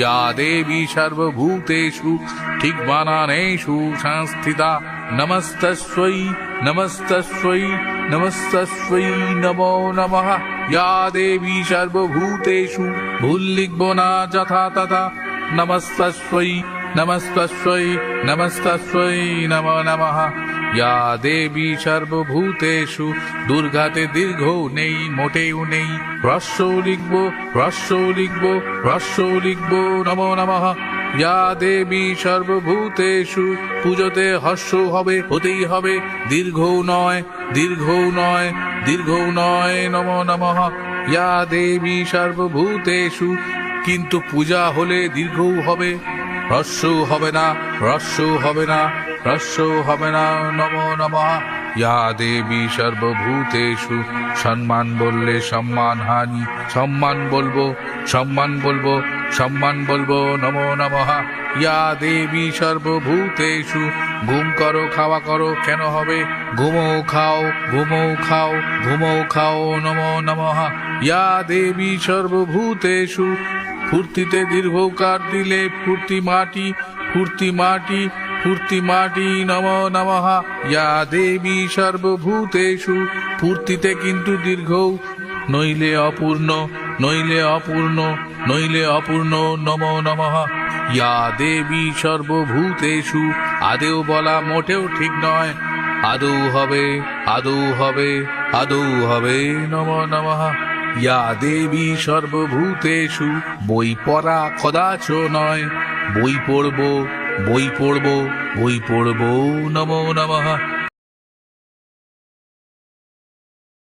या देवी सर्वभूतेषु ठिग्बानानेषु संस्थिता नमस्तस्वै नमस्तस्वै नमस्तस्वै नमो नमः या देवी सर्वभूतेषु भूल्लिग्बोना जथा तथा नमस्तस्वै नमस्तस्वै नमस्तस्वै नमो नमः ইয়া দেবী সর্বভূতেষু, দুর্গাতে দীর্ঘ নেই, মোটেও নেই। হ্রস্ব লিখব হ্রস্ব লিখব হ্রস্ব লিখব, নমো নমঃ। ইয়া দেবী সর্বভূতেষু, পুজোতে হর্ষ হবে, হতেই হবে। দীর্ঘ নয় দীর্ঘ নয় দীর্ঘ নয়, নম নমঃ। ইয়া দেবী সর্বভূতেষু, কিন্তু পূজা হলে দীর্ঘও হবে। হর্ষ হবে না, হ্রস্ব হবে না। হ্রস্ব হবে না নম নমঃ ইয়া দেবী সর্বভূতেষু সম্মান বললে সম্মান হানি সম্মান বলব সম্মান বলব সম্মান বলব নমো নমঃ ইয়া দেবী সর্বভূতেষু ঘুম করো, খাওয়া করো, কেন হবে? ঘুমো খাও ঘুমো খাও ঘুমো খাও, নমো নমঃ। ইয়া দেবী সর্বভূতেষু, ফুর্তিতে দীর্ঘকার দিলে ফুর্তি মাটি ফুর্তি মাটি ফুর্তি মাটি নম নমঃ ইয়া দেবী সর্বভূতেষু ফুর্তিতে কিন্তু দীর্ঘ নইলে অপূর্ণ নইলে অপূর্ণ নইলে অপূর্ণ নম নমঃ ইয়া দেবী সর্বভূতেষু আদেও বলা মোটেও ঠিক নয় আদৌ হবে আদৌ হবে আদৌ হবে নম নমঃ ইয়া দেবী সর্বভূতেষু বই পড়া কদাচ নয় বই পড়ব বই পড়ব বই পড়ব নমো নমঃ।